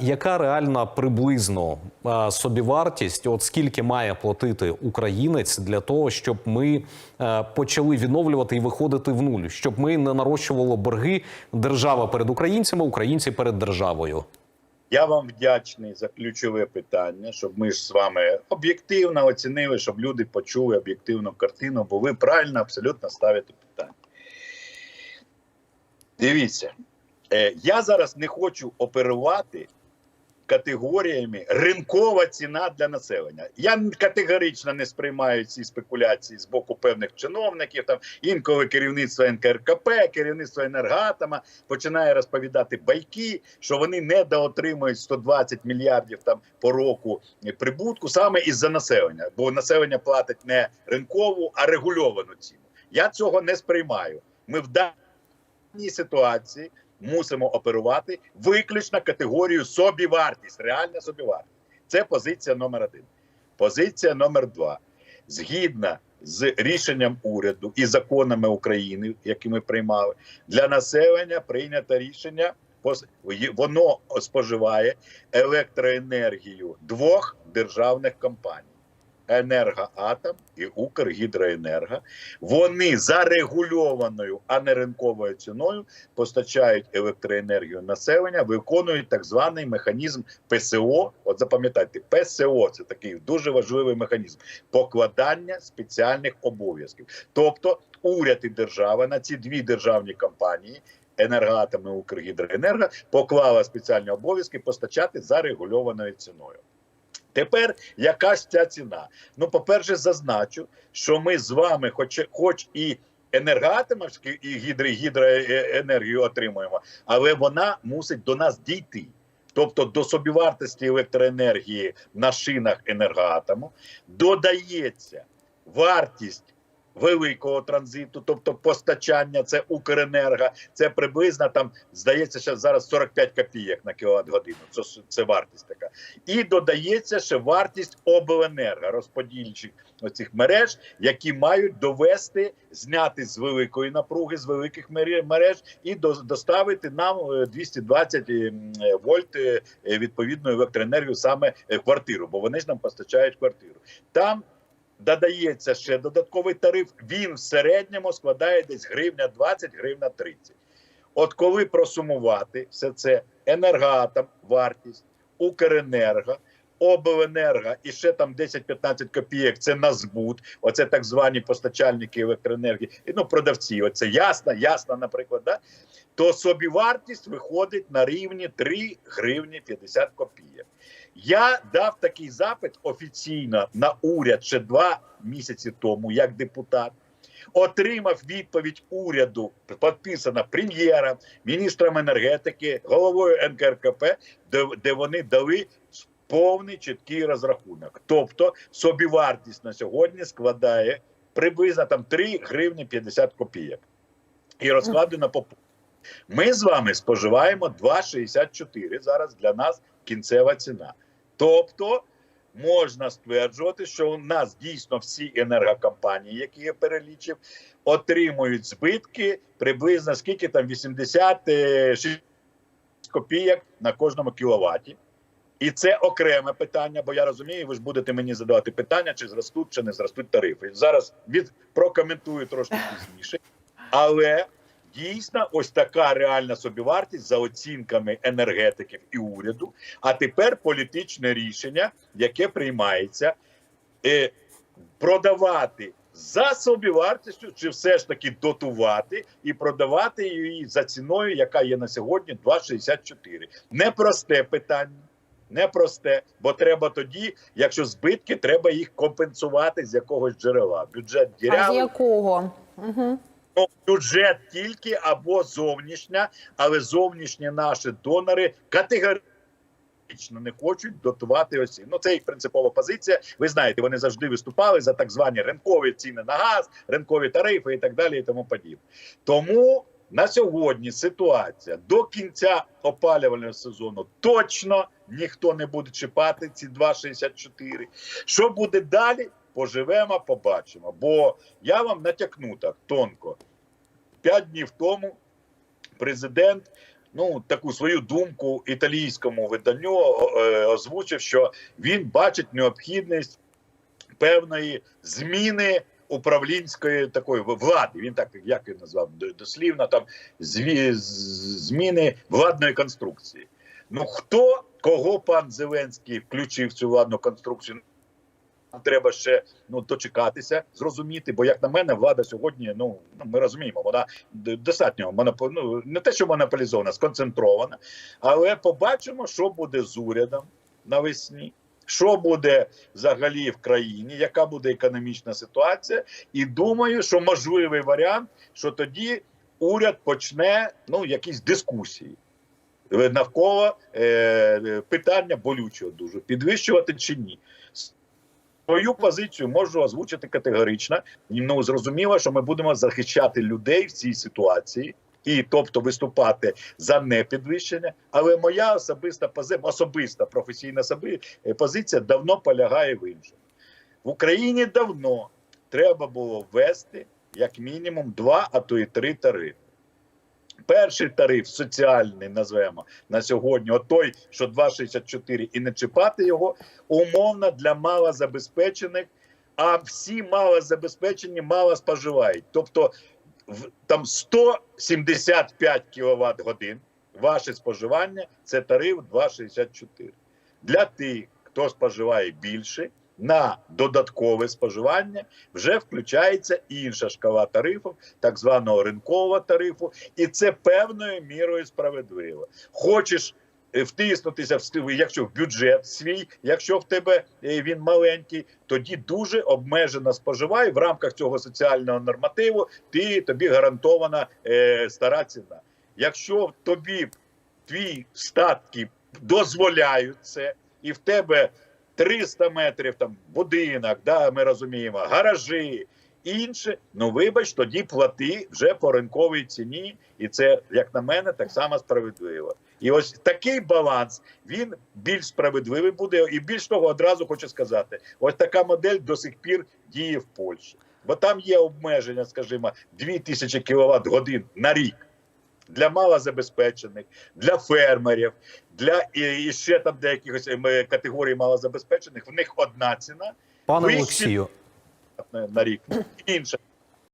Яка реальна приблизно собівартість? От скільки має платити українець для того, щоб ми е, почали відновлювати і виходити в нуль, щоб ми не нарощували борги держава перед українцями, українці перед державою? Я вам вдячний за ключове питання, щоб ми ж з вами об'єктивно оцінили, щоб люди почули об'єктивну картину, бо ви правильно абсолютно ставите питання. Дивіться, е, я зараз не хочу оперувати категоріями ринкова ціна для населення. Я категорично не сприймаю ці спекуляції з боку певних чиновників. Там інколи керівництво НКРКП, керівництво енергатома починає розповідати байки, що вони недоотримують 120 мільярдів там по року прибутку саме із-за населення, бо населення платить не ринкову, а регульовану ціну. Я цього не сприймаю. Ми в даній ситуації мусимо оперувати виключно категорію собівартість, реальна собівартість. Це позиція номер один. Позиція номер два. Згідно з рішенням уряду і законами України, які ми приймали, для населення прийнято рішення. Воно споживає електроенергію двох державних компаній: Енергоатом і Укргідроенерго. Вони за регульованою, а не ринковою ціною постачають електроенергію населення, виконують так званий механізм ПСО. От запам'ятайте, ПСО це такий дуже важливий механізм покладання спеціальних обов'язків. Тобто, уряд і держава на ці дві державні компанії. Енергоатом і Укргідроенерго поклала спеціальні обов'язки постачати за регульованою ціною. Тепер яка ж ця ціна? Ну, по-перше, зазначу, що ми з вами, хоч, хоч і енергоатомовську і гідро, гідроенергію отримуємо, але вона мусить до нас дійти. Тобто до собівартості електроенергії на шинах енергоатому додається вартість великого транзиту, тобто постачання, це Укренерго, це приблизно там здається, що зараз 45 копійок на кіловат годину. Це, це вартість така. І додається ще вартість обленерго розподільчих оцих мереж, які мають довести, зняти з великої напруги, з великих мере- мереж і доставити нам е, 220 ем, е, вольт е, е, відповідну електроенергію саме е, квартиру, бо вони ж нам постачають квартиру. Там додається ще додатковий тариф. Він в середньому складає десь гривня 20, гривня 30. От коли просумувати все це енергоатом, вартість, Укренерго, Обленерго і ще там 10-15 копійок це на збут, оце так звані постачальники електроенергії, і ну продавці, оце ясно, ясно, наприклад, да? то собівартість виходить на рівні 3 гривні 50 копійок. Я дав такий запит офіційно на уряд ще два місяці тому, як депутат. Отримав відповідь уряду, підписана прем'єром, міністром енергетики, головою НКРКП, де, де вони дали повний чіткий розрахунок. Тобто собівартість на сьогодні складає приблизно там 3 гривні 50 копійок. І розкладено по. Ми з вами споживаємо 2,64 зараз для нас кінцева ціна. Тобто можна стверджувати, що у нас дійсно всі енергокомпанії, які я перелічив, отримують збитки приблизно скільки там 86 копійок на кожному кіловаті. І це окреме питання, бо я розумію, ви ж будете мені задавати питання, чи зростуть, чи не зростуть тарифи. Зараз від прокоментую трошки пізніше. Але дійсно ось така реальна собівартість за оцінками енергетиків і уряду. А тепер політичне рішення, яке приймається, е, продавати за собівартістю, чи все ж таки дотувати і продавати її за ціною, яка є на сьогодні 2,64. Непросте питання. Непросте, бо треба тоді, якщо збитки, треба їх компенсувати з якогось джерела. Бюджет А з якого? Угу. Ну, бюджет тільки або зовнішня, але зовнішні наші донори категорично не хочуть дотувати осі. Ну це їх принципова позиція. Ви знаєте, вони завжди виступали за так звані ринкові ціни на газ, ринкові тарифи і так далі, і тому подібне. Тому на сьогодні ситуація до кінця опалювального сезону точно ніхто не буде чіпати ці 2,64. Що буде далі? Поживемо, побачимо. Бо я вам натякну так тонко. П'ять днів тому президент ну таку свою думку італійському виданню е, озвучив, що він бачить необхідність певної зміни управлінської такої влади. Він так як він назвав дослівно там зві, зміни владної конструкції. Ну хто кого пан Зеленський включив в цю владну конструкцію? Треба ще ну дочекатися, зрозуміти. Бо як на мене, влада сьогодні, ну ми розуміємо, вона достатньо монопо... ну, не те, що монополізована, сконцентрована. Але побачимо, що буде з урядом навесні. Що буде взагалі в країні, яка буде економічна ситуація, і думаю, що можливий варіант, що тоді уряд почне ну якісь дискусії навколо е, питання болючого дуже підвищувати чи ні. Свою позицію можу озвучити категорично. Ну зрозуміло, що ми будемо захищати людей в цій ситуації, і тобто виступати за непідвищення. Але моя особиста пози- особиста професійна е, позиція давно полягає в іншому. В Україні давно треба було ввести як мінімум два, а то і три тарифи. Перший тариф соціальний назвемо на сьогодні, от той, що 2,64, і не чіпати його, умовно для малозабезпечених, а всі малозабезпечені мало споживають. Тобто в- там 175 кВт годин ваше споживання це тариф 2,64. Для тих, хто споживає більше, на додаткове споживання вже включається інша шкала тарифів, так званого ринкового тарифу, і це певною мірою справедливо. Хочеш е, втиснутися в якщо в бюджет свій, якщо в тебе е, він маленький, тоді дуже обмежено споживай в рамках цього соціального нормативу. Ти тобі гарантована е, стара ціна. Якщо тобі твій статки дозволяють це, і в тебе 300 метрів там будинок, да, ми розуміємо, гаражі. Інше, ну вибач, тоді плати вже по ринковій ціні, і це, як на мене, так само справедливо. І ось такий баланс він більш справедливий буде. І більш того, одразу хочу сказати: ось така модель до сих пір діє в Польщі, бо там є обмеження, скажімо, 2000 кВт годин на рік для малозабезпечених, для фермерів, для і, і ще там деяких якихось категорій малозабезпечених. В них одна ціна Пане Олексію, на рік. Інша